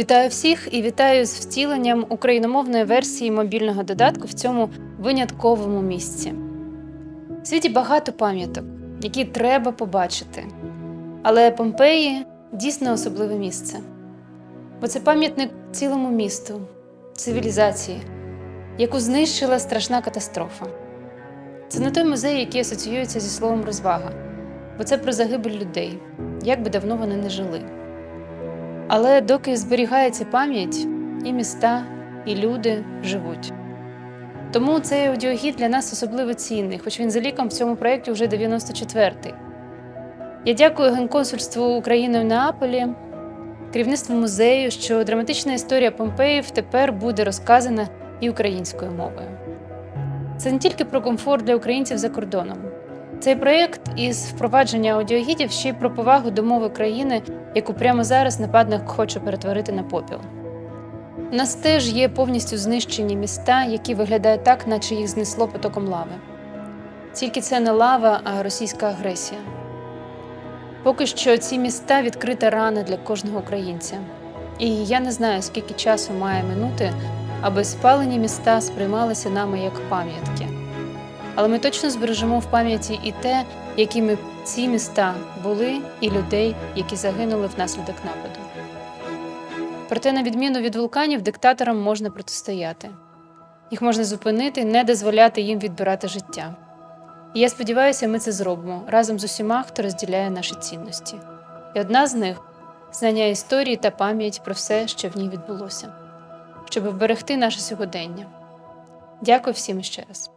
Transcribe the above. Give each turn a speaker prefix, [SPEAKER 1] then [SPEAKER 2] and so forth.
[SPEAKER 1] Вітаю всіх і вітаю з втіленням україномовної версії мобільного додатку в цьому винятковому місці. В світі багато пам'яток, які треба побачити. Але Помпеї дійсно особливе місце. Бо це пам'ятник цілому місту, цивілізації, яку знищила страшна катастрофа. Це не той музей, який асоціюється зі словом розвага, бо це про загибель людей, як би давно вони не жили. Але доки зберігається пам'ять, і міста, і люди живуть. Тому цей аудіогід для нас особливо цінний, хоч він за ліком в цьому проєкті вже 94-й. Я дякую Генконсульству України в Неаполі, керівництву музею, що драматична історія Помпеїв тепер буде розказана і українською мовою. Це не тільки про комфорт для українців за кордоном. Цей проєкт із впровадження аудіогідів ще й про повагу до мови країни, яку прямо зараз нападник хоче перетворити на попіл. У нас теж є повністю знищені міста, які виглядають так, наче їх знесло потоком лави. Тільки це не лава, а російська агресія. Поки що ці міста відкрита рана для кожного українця. І я не знаю, скільки часу має минути, аби спалені міста сприймалися нами як пам'ятки. Але ми точно збережемо в пам'яті і те, якими ці міста були, і людей, які загинули внаслідок нападу. Проте, на відміну від вулканів, диктаторам можна протистояти. Їх можна зупинити, не дозволяти їм відбирати життя. І я сподіваюся, ми це зробимо разом з усіма, хто розділяє наші цінності. І одна з них знання історії та пам'ять про все, що в ній відбулося, щоб вберегти наше сьогодення. Дякую всім ще раз.